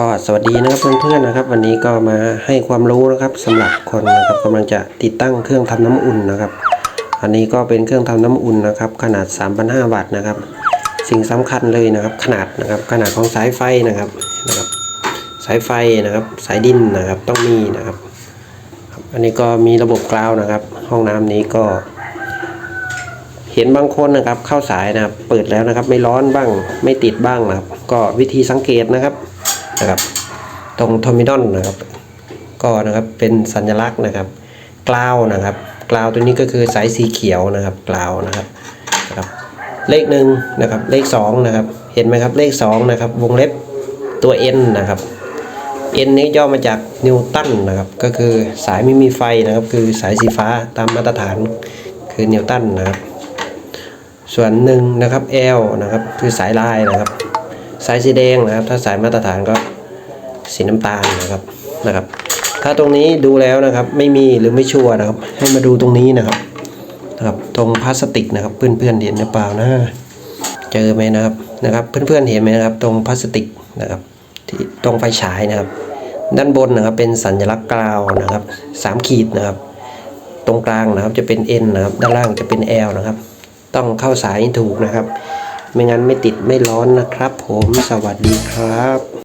ก็สวัสดีนะครับเพื่อนๆนะครับ วันนี้ก็มาให้ความรู้นะครับสำหรับคนนะครับกำลังจะติดตั้งเครื่องทำน้ำอุ่นนะครับ อันนี้ก็เป็นเครื่องทำน้ำอุ่นนะครับ ขนาด 3,500 วัตต์นะครับ สิ่งสำคัญเลยนะครับ ขนาดนะครับ ขนาดของสายไฟนะครับนะครับ สายไฟนะครับ สายดินนะครับต้องมีนะครับ อันนี้ก็มีระบบกราวนะครับ ห้องน้ำนี้ก็ เห็นบางคนนะครับ เข้าสายนะครับ เปิดแล้วนะครับ ไม่ร้อนบ้าง ไม่ติดบ้างนะครับ ก็วิธีสังเกตนะครับ นะครับ ตรงทอมินอนนะครับ ก็นะครับเป็นสัญลักษณ์นะครับกลาวนะครับกลาวตัวนี้ก็คือสายสีเขียวนะครับกลาวนะครับนะครับเลขหนึ่งนะครับเลขสองนะครับเห็นไหมครับเลขสองนะครับวงเล็บตัว N นะครับ N นี้ย่อมาจากนิวตันนะครับก็คือสายไม่มีไฟนะครับคือสายสีฟ้าตามมาตรฐานคือนิวตันนะครับส่วนหนึ่งนะครับ L นะครับคือสายลายนะครับ สายสีแดงนะครับ ถ้าสายมาตรฐานก็สีน้ำตาลนะครับนะครับ ถ้าตรงนี้ดูแล้วนะครับ ไม่มีหรือไม่ชัวร์นะครับ ให้มาดูตรงนี้นะครับนะครับตรงพลาสติกนะครับ เพื่อนๆเห็นหรือเปล่านะเจอไหมนะครับนะครับ เพื่อนๆเห็นไหมนะครับ ตรงพลาสติกนะครับที่ตรงไฟฉายนะครับ ด้านบนนะครับเป็นสัญลักษณ์กราวนะครับสามขีดนะครับ ตรงกลางนะครับจะเป็น N นะครับ ด้านล่างจะเป็น L นะครับ ต้องเข้าสายถูกนะครับ ไม่งั้นไม่ติดไม่ร้อนนะครับผมสวัสดีครับ